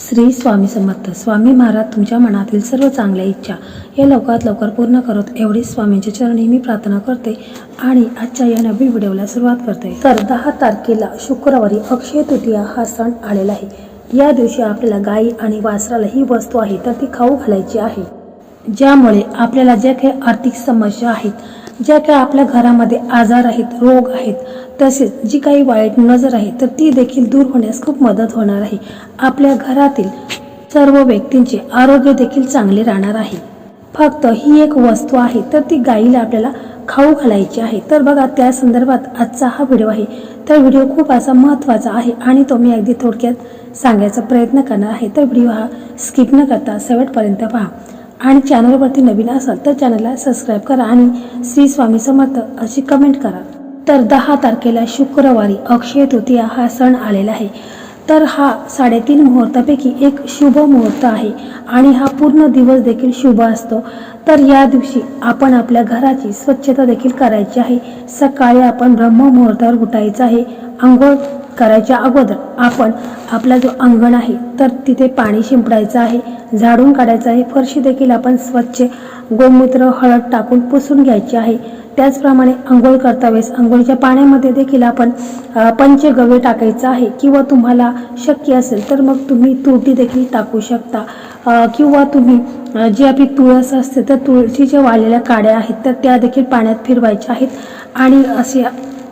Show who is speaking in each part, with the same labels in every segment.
Speaker 1: श्री स्वामी समर्थ. स्वामी महाराज तुमच्या मनातील सर्व चांगल्या इच्छा या लवकरात लवकर पूर्ण करत एवढी स्वामींच्या चरणी मी प्रार्थना करते आणि आजच्या या नवीन व्हिडिओला सुरुवात करते. तर दहा तारखेला शुक्रवारी अक्षय तृतीया हा सण आलेला आहे. या दिवशी आपल्याला गाई आणि वासराला ही वस्तू आहे तर ती खाऊ घालायची आहे. ज्यामुळे आपल्याला ज्या काही आर्थिक समस्या आहेत ज्या काही आपल्या घरामध्ये आजार आहेत रोग आहेत तसेच जी काही वाईट नजर आहे तर ती देखील दूर होण्यास खूप मदत होणार आहे. आपल्या घरातील सर्व व्यक्तींचे आरोग्य देखील चांगले राहणार आहे. फक्त ही एक वस्तू आहे तर ती गाईला आपल्याला खाऊ घालायची आहे. तर बघा त्या संदर्भात आजचा हा व्हिडिओ आहे. तर व्हिडिओ खूप असा महत्त्वाचा आहे आणि तो मी अगदी थोडक्यात सांगायचा प्रयत्न करणार आहे. तर व्हिडिओ हा स्किप न करता शेवटपर्यंत पहा. आणि चॅनलवरती नवीन असाल तर चॅनलला सबस्क्राईब करा आणि श्री स्वामी समर्थ अशी कमेंट करा. तर दहा तारखेला शुक्रवारी अक्षय तृतीया हा सण आलेला आहे. तर हा साडेतीन मुहूर्तापैकी एक शुभ मुहूर्त आहे आणि हा पूर्ण दिवस देखील शुभ असतो. तर या दिवशी आपण आपल्या घराची स्वच्छता देखील करायची आहे. सकाळी आपण ब्रह्ममुहूर्तावर उठायचं आहे. आंघोळ करायच्या अगोदर आपण आपला जो अंगण आहे तर तिथे पाणी शिंपडायचं आहे झाडून काढायचं आहे. फरशी देखील आपण स्वच्छ गोमूत्र हळद टाकून पुसून घ्यायची आहे. त्याचप्रमाणे आंघोळ करता वेळेस आंघोळीच्या पाण्यामध्ये देखील आपण पंचगव्य टाकायचं आहे. किंवा तुम्हाला शक्य असेल तर मग तुम्ही तुरटी देखील टाकू शकता. किंवा तुम्ही जी आपली तुळस असते तर तुळशीच्या वाळलेल्या काड्या आहेत तर त्या देखील पाण्यात फिरवायच्या आहेत. आणि असे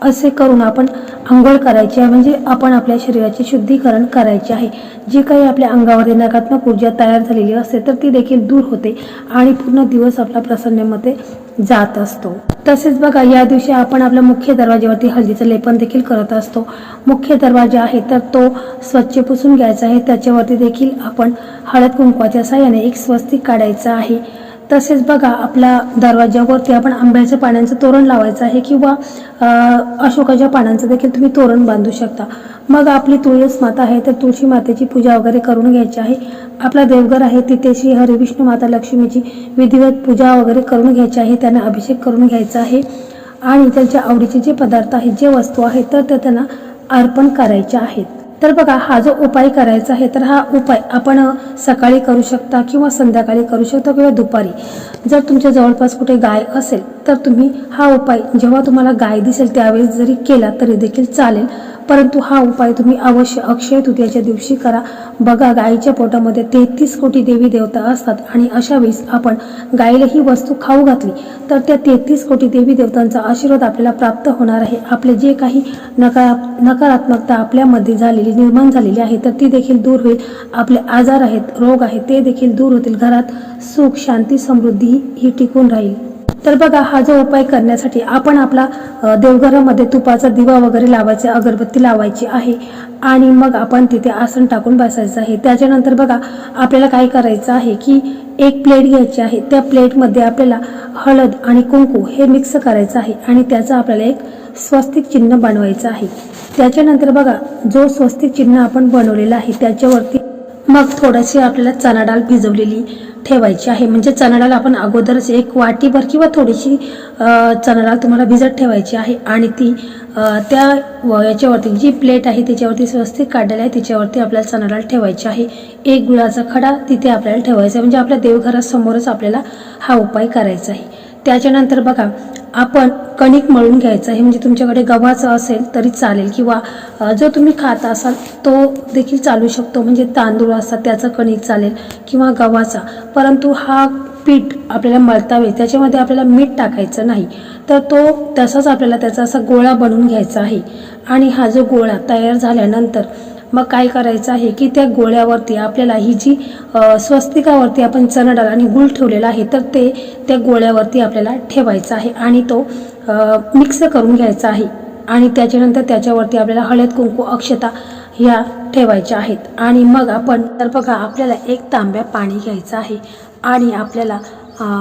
Speaker 1: असे करून आपण आंघोळ करायची आहे. म्हणजे आपण आपल्या शरीराचे शुद्धीकरण करायचे आहे. जी काही आपल्या अंगावर नकारात्मक ऊर्जा तयार झालेली असते तर ती देखील दूर होते आणि पूर्ण दिवस आपला प्रसन्नमध्ये जात असतो. तसेच बघा या दिवशी आपण आपल्या मुख्य दरवाज्यावरती हळदीचं लेपन देखील करत असतो. मुख्य दरवाजा आहे तर तो स्वच्छ पुसून घ्यायचा आहे. त्याच्यावरती देखील आपण हळद कुंकवाच्या साह्याने एक स्वस्तिक काढायचं आहे. तसेच बघा आपल्या दरवाज्यावरती आपण आंब्याच्या पाण्याचं तोरण लावायचं आहे किंवा अशोकाच्या पानांचं देखील तुम्ही तोरण बांधू शकता. मग आपली तुळस माता आहे तर तुळशी मातेची पूजा वगैरे करून घ्यायची आहे. आपला देवघर आहे तिथे श्री हरिविष्णू माता लक्ष्मीची विधिवत पूजा वगैरे करून घ्यायची आहे त्यांना अभिषेक करून घ्यायचा आहे. आणि त्यांच्या आवडीचे जे पदार्थ आहेत जे वस्तू आहेत तर त्या त्यांना अर्पण करायच्या आहेत. तर बघा हा जो उपाय करायचा आहे तर हा उपाय आपण सकाळी करू शकता किंवा संध्याकाळी करू शकता किंवा दुपारी. जर तुमच्या जवळपास कुठे गाय असेल तर तुम्ही हा उपाय जेव्हा तुम्हाला गाय दिसेल त्यावेळेस जरी केला तरी देखील चालेल. परंतु हा उपाय तुम्ही अवश्य अक्षय तृतीयाच्या दिवशी करा. बघा गायीच्या पोटामध्ये तेहतीस कोटी देवी देवता असतात आणि अशा वेळेस आपण गायीला ही वस्तू खाऊ घातली तर त्या तेहतीस कोटी देवी देवतांचा आशीर्वाद आपल्याला प्राप्त होणार आहे. आपले जे काही नकारा नकारात्मकता आपल्यामध्ये झालेली निर्माण झालेली आहे तर ती देखील दूर होईल. आपले आजार आहेत रोग आहेत ते देखील दूर होतील. घरात सुख शांती समृद्धी ही टिकून राहील. तर बघा हा जो उपाय करण्यासाठी आपण आपला देवघरामध्ये तुपाचा दिवा वगैरे लावायचा अगरबत्ती लावायची आहे. आणि मग आपण तिथे आसन टाकून बसायचं आहे. त्याच्यानंतर बघा आपल्याला काय करायचं आहे की एक प्लेट घ्यायची आहे. त्या प्लेटमध्ये आपल्याला हळद आणि कुंकू हे मिक्स करायचं आहे आणि त्याचं आपल्याला एक स्वस्तिक चिन्ह बनवायचं आहे. त्याच्यानंतर बघा जो स्वस्तिक चिन्ह आपण बनवलेलं आहे त्याच्यावरती मग थोडीशी आपल्याला चणा डाळ भिजवलेली ठेवायची आहे. म्हणजे चणा डाळ आपण अगोदरच एक वाटीभर किंवा थोडीशी चणा डाळ तुम्हाला भिजत ठेवायची आहे. आणि ती त्या व याच्यावरती जी प्लेट आहे त्याच्यावरती व्यवस्थित काढलेलं आहे त्याच्यावरती आपल्याला चणा डाळ ठेवायची आहे. एक गुळाचा खडा तिथे आपल्याला ठेवायचा आहे. म्हणजे आपल्या देवघरासमोरच आपल्याला हा उपाय करायचा आहे. त्याच्यानंतर बघा आपण कणिक मळून घ्यायचं. हे म्हणजे तुमच्याकडे गव्हाचं असेल तरी चालेल किंवा जो तुम्ही खात असाल तो देखील चालू शकतो. म्हणजे तांदूळ असतात त्याचं कणिक चालेल किंवा गव्हाचा. परंतु हा पीठ आपल्याला मळता त्याच्यामध्ये आपल्याला मीठ टाकायचं नाही. तर तो तसाच आपल्याला त्याचा असा गोळा बनवून घ्यायचा आहे. आणि हा जो गोळा तयार झाल्यानंतर मग काय करायचं आहे की त्या गोळ्यावरती आपल्याला ही जी स्वस्तिकावरती आपण चणा डाळ आणि गुळ ठेवलेला आहे तर ते त्या गोळ्यावरती आपल्याला ठेवायचं आहे आणि तो मिक्स करून घ्यायचा आहे. आणि त्याच्यानंतर त्याच्यावरती आपल्याला हळद कुंकू अक्षता ह्या ठेवायच्या आहेत. आणि मग आपण तर बघा आपल्याला एक तांब्या पाणी घ्यायचं आहे आणि आपल्याला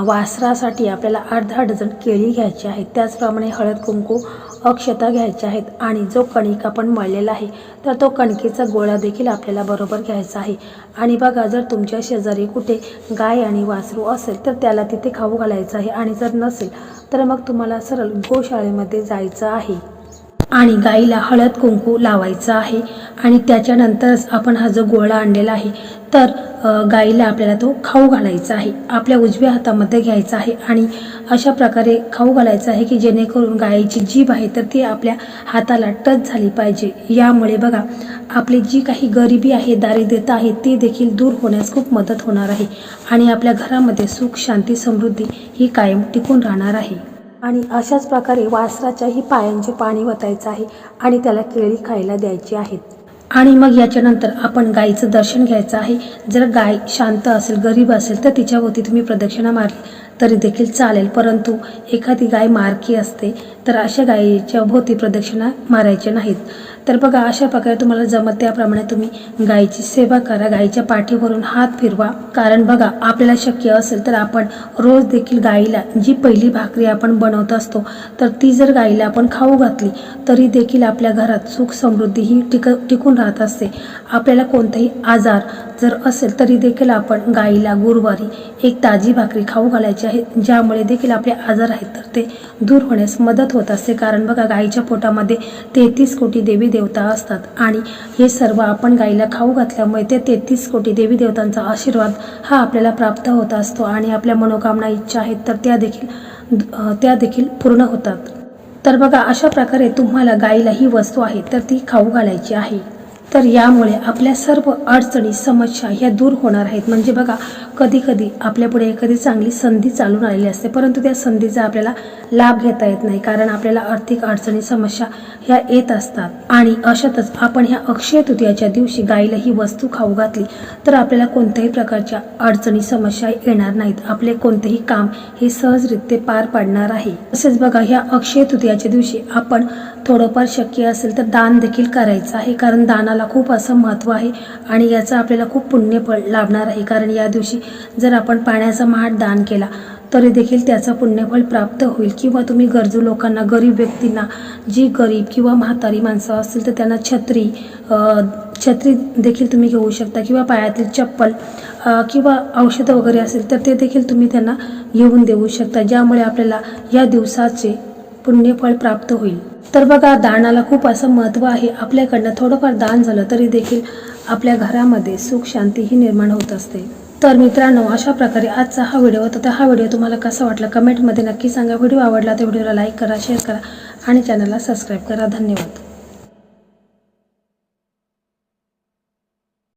Speaker 1: वासरासाठी आपल्याला अर्धा डझन केळी घ्यायची आहेत त्याचप्रमाणे हळद कुंकू अक्षता घ्यायच्या आहेत आणि जो कणिक आपण मळलेला आहे तर तो कणकेचा गोळा देखील आपल्याला बरोबर घ्यायचा आहे. आणि बघा जर तुमच्या शेजारी कुठे गाय आणि वासरू असेल तर त्याला तिथे खाऊ घालायचं आहे. आणि जर नसेल तर मग तुम्हाला सरळ गोशाळेमध्ये जायचं आहे. आणि गाईला हळद कुंकू लावायचं आहे आणि त्याच्यानंतरच आपण हा जो गोळा आणलेला आहे तर गाईला आपल्याला तो खाऊ घालायचा आहे. आपल्या उजव्या हातामध्ये घ्यायचा आहे आणि अशा प्रकारे खाऊ घालायचा आहे की जेणेकरून गाईची जीभ आहे तर ती आपल्या हाताला टच झाली पाहिजे. यामुळे बघा आपली जी काही गरिबी आहे दारिद्र्यता आहे ती देखील दूर होण्यास खूप मदत होणार आहे आणि आपल्या घरामध्ये सुख शांती समृद्धी ही कायम टिकून राहणार आहे. आणि अशाच प्रकारे वासराच्याही पायांचे पाणी वतायचं आहे आणि त्याला केळी खायला द्यायची आहेत. आणि मग याच्यानंतर आपण गायीचं दर्शन घ्यायचं आहे. जर गाय शांत असेल गरीब असेल तर तिच्याभोवती तुम्ही प्रदक्षिणा मारली तरी देखील चालेल. परंतु एखादी गाय मारकी असते तर अशा गायीच्या भोवती प्रदक्षिणा मारायच्या नाहीत. तर बघा अशा प्रकारे तुम्हाला जमत त्याप्रमाणे तुम्ही गायीची सेवा करा. गायीच्या पाठीवरून हात फिरवा. कारण बघा आपल्याला शक्य असेल तर आपण रोज देखील गायीला जी पहिली भाकरी आपण बनवत असतो तर ती जर गायीला आपण खाऊ घातली तरी देखील आपल्या घरात सुख समृद्धी ही टिक टिकून राहत असते. आपल्याला कोणताही आजार जर असेल तरी देखील आपण गाईला गुरुवारी एक ताजी भाकरी खाऊ घालायची आहे ज्यामुळे देखील आपले आजार आहेत तर ते दूर होण्यास मदत होत असते. कारण बघा गाईच्या पोटामध्ये तेहतीस कोटी देवी देवता असतात आणि हे सर्व आपण गाईला खाऊ घातल्यामुळे ते तेहतीस कोटी देवी देवतांचा आशीर्वाद हा आपल्याला प्राप्त होत असतो आणि आपल्या मनोकामना इच्छा आहेत तर त्या देखील त्या देखील पूर्ण होतात. तर बघा अशा प्रकारे तुम्हाला गाईला ही वस्तू आहे तर ती खाऊ घालायची आहे. तर यामुळे आपल्या सर्व अडचणी समस्या ह्या दूर होणार आहेत. म्हणजे बघा कधी कधी आपल्यापुढे एखादी चांगली संधी चालून आलेली असते परंतु त्या संधीचा आपल्याला लाभ घेता येत नाही कारण आपल्याला आर्थिक अडचणी समस्या ह्या येत असतात. आणि अशातच आपण ह्या अक्षय तृतीयाच्या दिवशी गायीला ही वस्तू खाऊ घातली तर आपल्याला कोणत्याही प्रकारच्या अडचणी समस्या येणार नाहीत. आपले कोणतेही काम हे सहजरित्या पार पाडणार आहे. तसेच बघा ह्या अक्षय तृतीयाच्या दिवशी आपण थोडंफार शक्य असेल तर दान देखील करायचं आहे कारण दानाला खूप असं महत्त्व आहे आणि याचं आपल्याला खूप पुण्य प लाभणार आहे. कारण या दिवशी जर आपण पाण्याचा महाट दान केला तरी देखील त्याचं पुण्यफळ प्राप्त होईल. किंवा तुम्ही गरजू लोकांना गरीब व्यक्तींना जी गरीब किंवा म्हातारी माणसं असतील तर त्यांना छत्री छत्री देखील तुम्ही घेऊ शकता. किंवा पायातील चप्पल किंवा औषधं वगैरे असेल तर ते देखील तुम्ही त्यांना घेऊन देऊ शकता. ज्यामुळे आपल्याला या दिवसाचे पुण्यफळ प्राप्त होईल. तर बघा दानाला खूप असं महत्त्व आहे. आपल्याकडनं थोडंफार दान झालं तरी देखील आपल्या घरामध्ये सुख शांती ही निर्माण होत असते. तर मित्रांनो अशा प्रकारे आजचा हा व्हिडिओ होता. तर हा व्हिडिओ तुम्हाला कसा वाटला कमेंटमध्ये नक्की सांगा. व्हिडिओ आवडला तर व्हिडिओला लाईक करा शेअर करा आणि चॅनलला सबस्क्राईब करा. धन्यवाद.